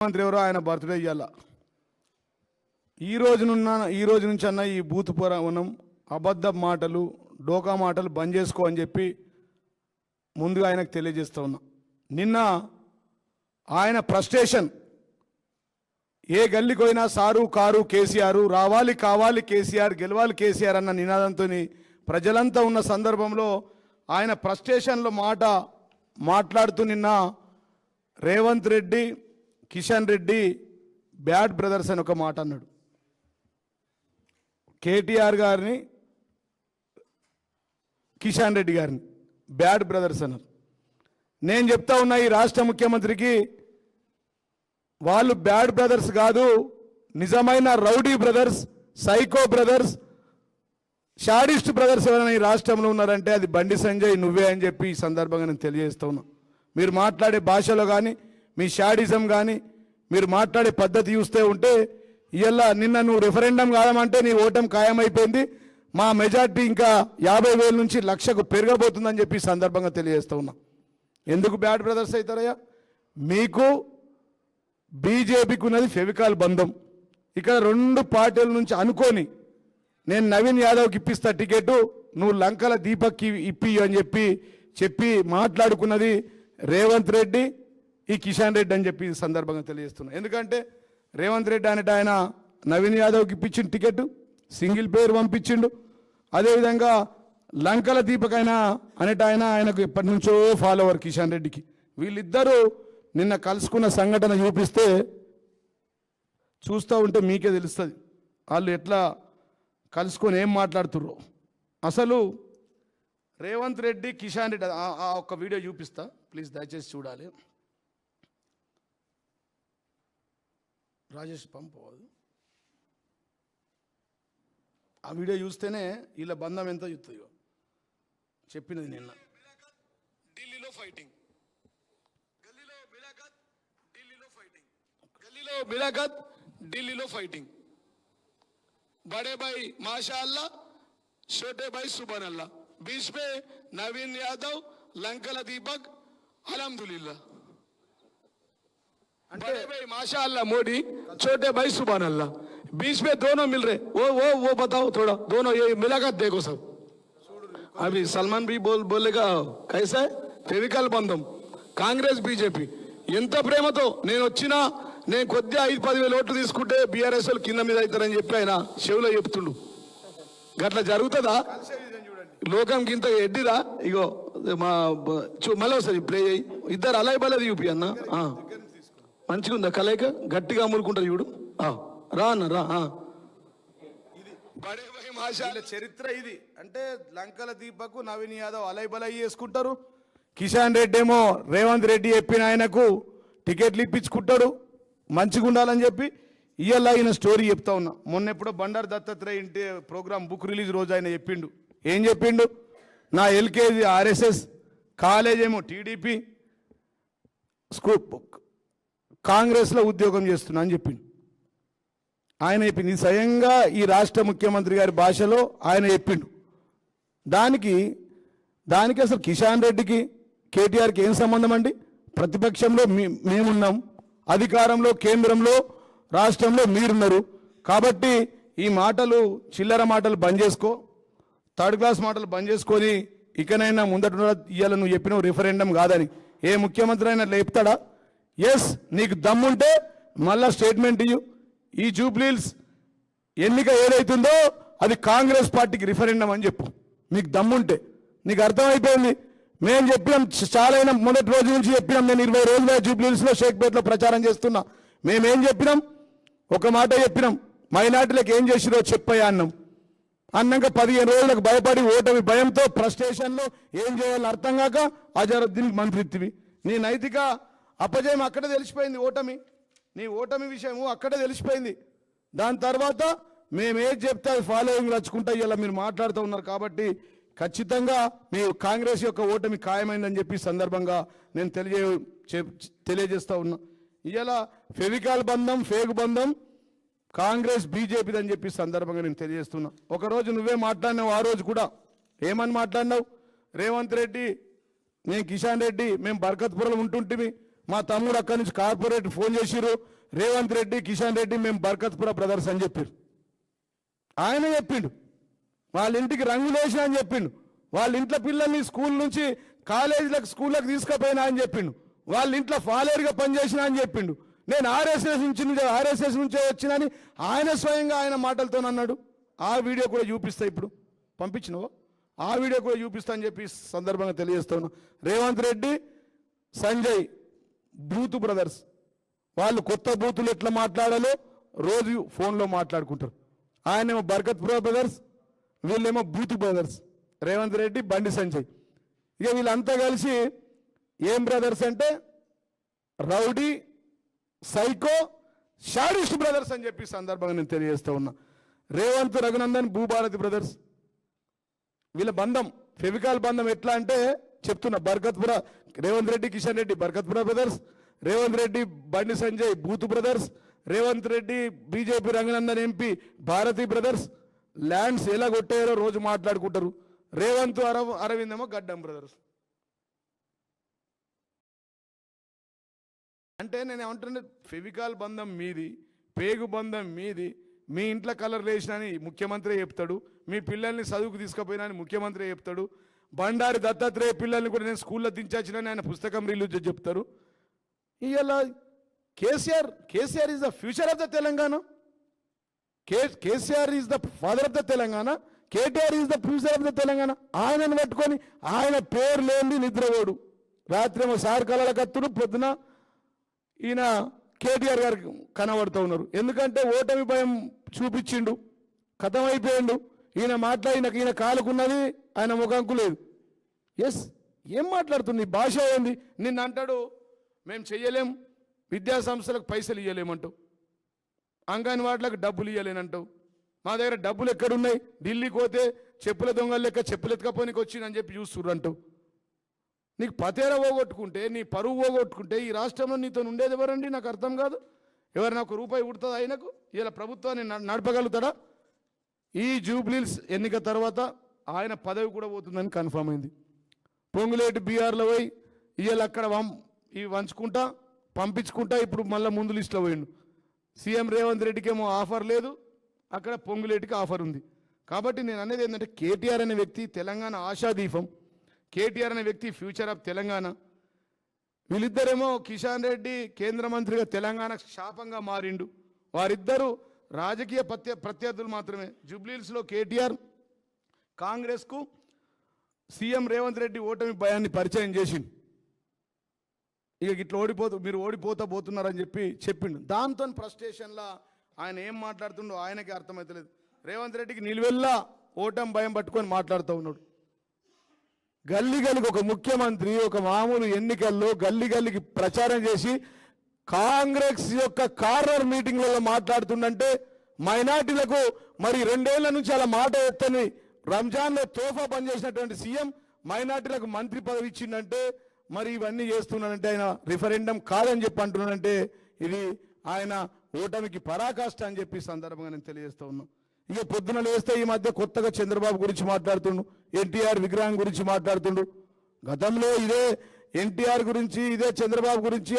ముఖ్యమంత్రి ఎవరో ఆయన బర్త్డే ఇవ్వాల ఈ రోజునున్న ఈ రోజు నుంచి అన్న ఈ బూత్ పురాణం అబద్ధ మాటలు డోకా మాటలు బంద్ చేసుకో అని చెప్పి ముందుగా ఆయనకు తెలియజేస్తా ఉన్నా. నిన్న ఆయన ఫ్రస్ట్రేషన్ ఏ గల్లీకి పోయినా సారు కారు కేసీఆర్ రావాలి కావాలి కేసీఆర్ గెలవాలి కేసీఆర్ అన్న నినాదంతో ప్రజలంతా ఉన్న సందర్భంలో ఆయన ఫ్రస్ట్రేషన్లో మాట మాట్లాడుతూ నిన్న రేవంత్ రెడ్డి కిషన్ రెడ్డి బ్యాడ్ బ్రదర్స్ అని ఒక మాట అన్నాడు. కేటీఆర్ గారిని కిషన్ రెడ్డి గారిని బ్యాడ్ బ్రదర్స్ అన్నారు. నేను చెప్తా ఉన్నా ఈ రాష్ట్ర ముఖ్యమంత్రికి వాళ్ళు బ్యాడ్ బ్రదర్స్ కాదు నిజమైన rowdy brothers psycho brothers sadist brothers ఎవరైనా ఈ రాష్ట్రంలో ఉన్నారంటే అది బండి సంజయ్ నువ్వే అని చెప్పి ఈ సందర్భంగా నేను తెలియజేస్తా ఉన్నా. మీరు మాట్లాడే భాషలో కానీ మీ షాడిజం కానీ మీరు మాట్లాడే పద్ధతి చూస్తే ఉంటే ఇవాళ నిన్న నువ్వు రెఫరెండం కాదమంటే నీ ఓటం ఖాయమైపోయింది. మా మెజార్టీ ఇంకా యాభై వేల నుంచి లక్షకు పెరగబోతుందని చెప్పి సందర్భంగా తెలియజేస్తూ ఉన్నా. ఎందుకు బ్యాడ్ బ్రదర్స్ అవుతారయ్యా? మీకు బీజేపీకి ఉన్నది ఫెవికాల్ బంధం. ఇక్కడ రెండు పార్టీల నుంచి అనుకోని నేను నవీన్ యాదవ్కి ఇప్పిస్తా టికెట్ నువ్వు లంకల దీపక్కి ఇప్పి అని చెప్పి చెప్పి మాట్లాడుకున్నది రేవంత్ రెడ్డి ఈ కిషన్ రెడ్డి అని చెప్పి సందర్భంగా తెలియజేస్తున్నా. ఎందుకంటే రేవంత్ రెడ్డి అనేట ఆయన నవీన్ యాదవ్కి ఇప్పించిన టికెట్ సింగిల్ పేరు పంపించిండు. అదేవిధంగా లంకల దీపక్ అయినా అనేట ఆయన ఆయనకు ఎప్పటి నుంచో ఫాలోవర్ కిషన్ రెడ్డికి. వీళ్ళిద్దరూ నిన్న కలుసుకున్న సంఘటన చూపిస్తే చూస్తూ ఉంటే మీకే తెలుస్తుంది. వాళ్ళు ఎట్లా కలుసుకొని ఏం మాట్లాడుతుర్రో. అసలు రేవంత్ రెడ్డి కిషన్ రెడ్డి ఆ ఒక్క వీడియో చూపిస్తా. ప్లీజ్ దయచేసి చూడాలి. రాజేష్ పంపవద్దు ఆ వీడియో చూస్తేనే వీళ్ళ బంధం ఎంత చూస్తుందో చెప్పినది నిన్న ఢిల్లీలో ఫైటింగ్ గల్లీలో మిలాఖత్ ఢిల్లీలో ఫైటింగ్ గల్లీలో మిలాఖత్ ఢిల్లీలో ఫైటింగ్ बड़े भाई माशा अल्लाह छोटे भाई सुबह अल्लाह बीच में नवीन यादव लंकल दीपक अलहमदुल्ला बड़े भाई माशा अल्लाह मोदी छोटे भाई सुबह अल्लाह बीच में दोनों मिल रहे वो वो वो बताओ थोड़ा दोनों ये मिलाकर देखो सब अभी सलमान भी बोल बोलेगा कैसा है ఫెవికల్ బంధం కాంగ్రెస్ బీజేపీ ఎంత ప్రేమతో నేను వచ్చినా నేను కొద్దిగా ఐదు పదివేల ఓట్లు తీసుకుంటే బీఆర్ఎస్ వాళ్ళు కింద మీద అవుతారని చెప్పి ఆయన చెవిలో చెప్తుండు గట్ల జరుగుతుందా లోకం కింద ఎడ్డిరా ఇగో మా బ- చూ మళ్ళీ ఒకసారి ప్లే చేయి ఇద్దరు అలాయ్ బలది చూపి అన్న ఆ. మంచిగా ఉందా కలయిక? గట్టిగా అమ్ముకుంటారు చూడు. ఆ. రా అన్న రా చరిత్ర ఇది. అంటే లంకల దీపకు నవీన్ యాదవ్ అలై బలై చేసుకుంటారు. కిషన్ రెడ్డి ఏమో రేవంత్ రెడ్డి చెప్పిన ఆయనకు టికెట్లు ఇప్పించుకుంటాడు. మంచిగా ఉండాలని చెప్పి ఇవాళ ఆయన స్టోరీ చెప్తా ఉన్నా. మొన్న ఎప్పుడో బండారు దత్తాత్రేయ ఇంటి ప్రోగ్రామ్ బుక్ రిలీజ్ రోజు ఆయన చెప్పిండు. ఏం చెప్పిండు? నా ఎల్కేజీ ఆర్ఎస్ఎస్ కాలేజ్ ఏమో టీడీపీ స్కూల్ కాంగ్రెస్లో ఉద్యోగం చేస్తున్నా అని చెప్పింది ఆయన చెప్పింది స్వయంగా ఈ రాష్ట్ర ముఖ్యమంత్రి గారి భాషలో ఆయన చెప్పిండు. దానికి దానికి అసలు కిషన్ రెడ్డికి కేటీఆర్కి ఏం సంబంధం అండి? ప్రతిపక్షంలో మీ మేమున్నాం. అధికారంలో కేంద్రంలో రాష్ట్రంలో మీరున్నారు. కాబట్టి ఈ మాటలు చిల్లర మాటలు బంద్ చేసుకో. థర్డ్ క్లాస్ మాటలు బంద్ చేసుకొని ఇకనైనా ముందట ఇవాళ నువ్వు చెప్పిన రిఫరెండం కాదని. ఏ ముఖ్యమంత్రి అయినా లేపుతాడా? చెప్తాడా ఎస్ నీకు దమ్ముంటే మళ్ళా స్టేట్మెంట్ ఇయ్యు. ఈ జూబ్లీల్స్ ఎన్నిక ఏదైతుందో అది కాంగ్రెస్ పార్టీకి రిఫరెండం అని చెప్పు. నీకు దమ్ముంటే నీకు అర్థమైపోయింది? మేము చెప్పినాం చాలైన మొదటి రోజు నుంచి చెప్పినాం నేను ఇరవై రోజుల జూబ్లీల్స్లో షేక్పేట్లో ప్రచారం చేస్తున్నా. మేమేం చెప్పినాం? ఒక మాట చెప్పినాం. మైనార్టీలకు ఏం చేసిరో చెప్పయ్యా అన్నాం. అన్నాక పదిహేను రోజులకు భయపడి ఓటమి భయంతో ఫ్రస్ట్రేషన్లో ఏం చేయాలో అర్థం కాక అజరుద్దీన్కి మంత్రిత్వి. నీ నైతిక అప్పజయం అక్కడే తెలిసిపోయింది ఓటమి. నీ ఓటమి విషయము అక్కడే తెలిసిపోయింది. దాని తర్వాత మేము ఏది చెప్తే అది ఫాలోయింగ్ రచ్చుకుంటా ఇలా మీరు మాట్లాడుతూ ఉన్నారు కాబట్టి ఖచ్చితంగా మీ కాంగ్రెస్ యొక్క ఓటమి ఖాయమైందని చెప్పి సందర్భంగా నేను తెలియజే తెలియజేస్తూ ఉన్నా. ఇలా ఫెవికాల్ బంధం ఫేక్ బంధం కాంగ్రెస్ బీజేపీది అని చెప్పి సందర్భంగా నేను తెలియజేస్తున్నా. ఒకరోజు నువ్వే మాట్లాడినావు ఆ రోజు కూడా. ఏమని మాట్లాడినావు? రేవంత్ రెడ్డి నేను కిషన్ రెడ్డి మేము బర్కత్పురంలో ఉంటుంటిమి. మా తమ్ముడు అక్కడి నుంచి కార్పొరేట్ ఫోన్ చేసిరు రేవంత్ రెడ్డి కిషన్ రెడ్డి మేము బర్కత్పుర బ్రదర్స్ అని చెప్పారు ఆయన చెప్పిండు. వాళ్ళ ఇంటికి రంగులు వేసిన అని చెప్పిండు. వాళ్ళ ఇంట్లో పిల్లల్ని స్కూల్ నుంచి కాలేజీలకు స్కూళ్ళకి తీసుకుపోయినా అని చెప్పిండు. వాళ్ళ ఇంట్లో ఫాలేరుగా పనిచేసిన అని చెప్పిండు. నేను ఆర్ఎస్ఎస్ నుంచి ఆర్ఎస్ఎస్ నుంచే వచ్చినని ఆయన స్వయంగా ఆయన మాటలతో అన్నాడు ఆ వీడియో కూడా చూపిస్తా ఇప్పుడు. పంపించినవు? ఆ వీడియో కూడా చూపిస్తా అని చెప్పి సందర్భంగా తెలియజేస్తాను రేవంత్ రెడ్డి సంజయ్ బూత్ బ్రదర్స్. వాళ్ళు కొత్త బూతులు ఎట్లా మాట్లాడాలో రోజు ఫోన్లో మాట్లాడుకుంటారు. ఆయనేమో బర్కత్పుర బ్రదర్స్ వీళ్ళేమో బూత్ బ్రదర్స్. రేవంత్ రెడ్డి బండి సంజయ్. ఇక వీళ్ళంతా కలిసి ఏం బ్రదర్స్ అంటే రౌడీ సైకో షాడిస్ట్ బ్రదర్స్ అని చెప్పి సందర్భంగా నేను తెలియజేస్తూ ఉన్నా. రేవంత్ రఘునందన్ భూభారతి బ్రదర్స్. వీళ్ళ బంధం ఫెవికాల్ బంధం ఎట్లా అంటే చెప్తున్నా Barkatpura Revanth Reddy Kishan Reddy Barkatpura brothers Revanth Reddy Bandi Sanjay booth brothers Revanth Reddy BJP Ranganandan MP Bharati brothers lands ఎలా కొట్టారో రోజు మాట్లాడుకుంటారు. రేవంత్ అరవ్ అరవింద్ ఏమో గడ్డం బ్రదర్స్. అంటే నేను ఏమంటున్నా ఫెవికాల్ బంధం మీది పేగు బంధం మీది మీ ఇంట్లో కలర్ వేసినని ముఖ్యమంత్రి చెప్తాడు మీ పిల్లల్ని చదువుకు తీసుకుపోయినా అని ముఖ్యమంత్రి చెప్తాడు బండారి దత్తాత్రేయ పిల్లల్ని కూడా నేను స్కూల్లో దించాచినని ఆయన పుస్తకం రిలీజ్ చేసి చెప్తారు. ఇవాళ KCR KCR is the future of the Telangana. K KCR is the father of the Telangana. KTR is the future of the Telangana. ఆయనను పట్టుకొని ఆయన పేరు లేని నిద్రపోడు. రాత్రి సార్ కళల కత్తుడు పొద్దున ఈయన కేటీఆర్ గారికి కనబడుతూ ఉన్నారు. ఎందుకంటే ఓటమి భయం చూపించిండు కథమైపోయిండు. ఈయన మాట్లాడిన ఈయన కాలుకున్నది ఆయన ముఖంకు లేదు. ఎస్ ఏం మాట్లాడుతుంది? భాష ఏంది? నిన్న అంటాడు మేము చెయ్యలేం విద్యా సంస్థలకు పైసలు ఇవ్వలేమంటావు అంగన్వాడీలకు డబ్బులు ఇవ్వలేనంటావు మా దగ్గర డబ్బులు ఎక్కడున్నాయి? ఢిల్లీకి పోతే చెప్పుల దొంగలు లెక్క చెప్పులు ఎత్తుకపోనికి వచ్చిందని చెప్పి చూస్తుర్రు నీకు పతేర పోగొట్టుకుంటే నీ పరువు పోగొట్టుకుంటే ఈ రాష్ట్రంలో నీతో ఉండేది ఎవరండి? నాకు అర్థం కాదు. ఎవరైనా ఒక రూపాయి ఉడుతుంది ఆయనకు? ఇలా ప్రభుత్వాన్ని న- నడపగలుగుతాడా? ఈ జూబ్లీల్స్ ఎన్నిక తర్వాత ఆయన పదవి కూడా పోతుందని కన్ఫర్మ్ అయింది. పొంగులేటి బీఆర్లో పోయి ఇవాళ అక్కడ వం ఇవి వంచుకుంటా పంపించుకుంటా ఇప్పుడు మళ్ళీ ముందు లిస్టులో పోయిండు. సీఎం రేవంత్ రెడ్డికి ఏమో ఆఫర్ లేదు అక్కడ పొంగులేటికి ఆఫర్ ఉంది. కాబట్టి నేను అనేది ఏంటంటే కేటీఆర్ అనే వ్యక్తి తెలంగాణ ఆశాదీపం కేటీఆర్ అనే వ్యక్తి ఫ్యూచర్ ఆఫ్ తెలంగాణ. వీళ్ళిద్దరేమో కిషన్ రెడ్డి కేంద్ర మంత్రిగా తెలంగాణ శాపంగా మారిండు. వారిద్దరూ రాజకీయ ప్రత్య ప్రత్యర్థులు మాత్రమే. జూబ్లీహిల్స్లో కేటీఆర్ కాంగ్రెస్కు సీఎం రేవంత్ రెడ్డి ఓటమి భయాన్ని పరిచయం చేసింది ఇక ఇట్లా ఓడిపోతూ మీరు ఓడిపోతా పోతున్నారని చెప్పి చెప్పిండు. దాంతో ఫ్రస్ట్రేషన్లా ఆయన ఏం మాట్లాడుతుండో ఆయనకి అర్థమవుతలేదు రేవంత్ రెడ్డికి నిలువెల్లా ఓటమి భయం పట్టుకొని మాట్లాడుతూ ఉన్నాడు. గల్లీ గల్లికి ఒక ముఖ్యమంత్రి ఒక మామూలు ఎన్నికల్లో గల్లీ గల్లికి ప్రచారం చేసి కాంగ్రెస్ యొక్క కార్నర్ మీటింగ్లలో మాట్లాడుతుండంటే మైనార్టీలకు మరి రెండేళ్ళ నుంచి అలా మాట ఎత్తని రంజాన్లో తోఫా పనిచేసినటువంటి సీఎం మైనార్టీలకు మంత్రి పదవి ఇచ్చిందంటే మరి ఇవన్నీ చేస్తున్నాడంటే ఆయన రిఫరెండం కాదని చెప్పి అంటున్నాడంటే ఇది ఆయన ఓటమికి పరాకాష్ట అని చెప్పి సందర్భంగా నేను తెలియజేస్తా ఉన్నాను ఇక పొద్దున లేస్తే ఈ మధ్య కొత్తగా చంద్రబాబు గురించి మాట్లాడుతుండు ఎన్టీఆర్ విగ్రహం గురించి మాట్లాడుతుండు. గతంలో ఇదే ఎన్టీఆర్ గురించి ఇదే చంద్రబాబు గురించి